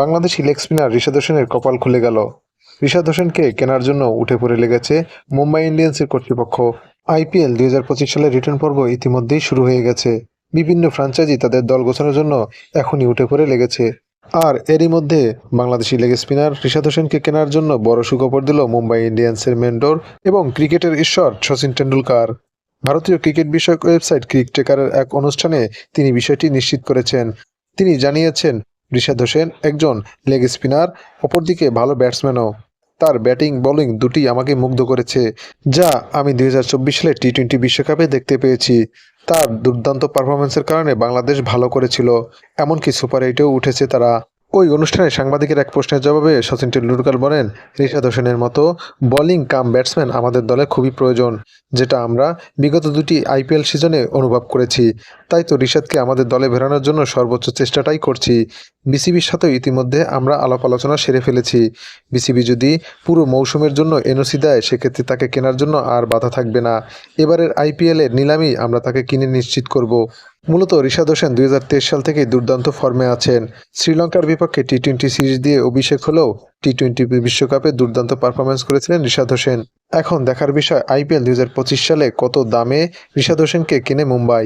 Bangladeshi leg spinner Rishad হোসেনের কপাল খুলে গেল। ঋষাদ হোসেনকে কেনার জন্য উঠে পড়ে লেগেছে মুম্বাই ইন্ডিয়ান্সের কর্তৃপক্ষ। আইপিএল দুই হাজার পঁচিশ সালের রিটার্ন পর্ব ইতিমধ্যেই শুরু হয়ে গেছে। বিভিন্ন ফ্রাঞ্চাইজি তাদের দল গোছানোর জন্য এখনই উঠে পড়ে লেগেছে। আর এরই মধ্যে বাংলাদেশি লেগ স্পিনার ঋষাদ হোসেনকে কেনার জন্য বড় সুখবর দিল মুম্বাই ইন্ডিয়ান্সের মেন্ডোর এবং ক্রিকেটের ঈশ্বর সচিন টেন্ডুলকার ভারতীয় ক্রিকেট বিষয়ক ওয়েবসাইট ক্রিকটেকারের এক অনুষ্ঠানে তিনি বিষয়টি নিশ্চিত করেছেন। তিনি জানিয়েছেন ঋষাদ হোসেন একজন লেগ স্পিনার অপরদিকে ভালো ব্যাটসম্যানও তার ব্যাটিং বোলিং দুটি আমাকে মুগ্ধ করেছে, যা আমি দুই হাজার চব্বিশ সালে টি টোয়েন্টি বিশ্বকাপে দেখতে পেয়েছি। তার দুর্দান্ত পারফরমেন্সের কারণে বাংলাদেশ ভালো করেছিল, এমনকি সুপার এইটেও উঠেছে তারা। ওই অনুষ্ঠানে সাংবাদিকের এক প্রশ্নের জবাবে সচিন টেন্ডুলকার বলেন ঋষাদ হোসেনের মতো বোলিং কাম ব্যাটসম্যান আমাদের দলে খুবই প্রয়োজন, যেটা আমরা বিগত দুটি আইপিএল সিজনে অনুভব করেছি। তাই তো ঋষাদকে আমাদের দলে ফেরানোর জন্য সর্বোচ্চ চেষ্টাটাই করছি। বিসিবির সাথেও ইতিমধ্যে আমরা আলাপ আলোচনা সেরে ফেলেছি। বিসিবি যদি পুরো মৌসুমের জন্য এনওসি দেয়, সেক্ষেত্রে তাকে কেনার জন্য আর বাধা থাকবে না। এবারের আইপিএলের নিলামি আমরা তাকে কিনে নিশ্চিত করব। মূলত ঋষাদ হোসেন দুই হাজার তেইশ সাল থেকেই দুর্দান্ত ফর্মে আছেন। শ্রীলঙ্কার বিপক্ষে টি টোয়েন্টি সিরিজ দিয়ে অভিষেক হলেও টি টোয়েন্টি বিশ্বকাপে দুর্দান্ত পারফরমেন্স করেছিলেন ঋষাদ হোসেন। এখন দেখার বিষয় আইপিএল দু হাজার পঁচিশ সালে কত দামে ঋষাদ হোসেনকে কিনে মুম্বাই?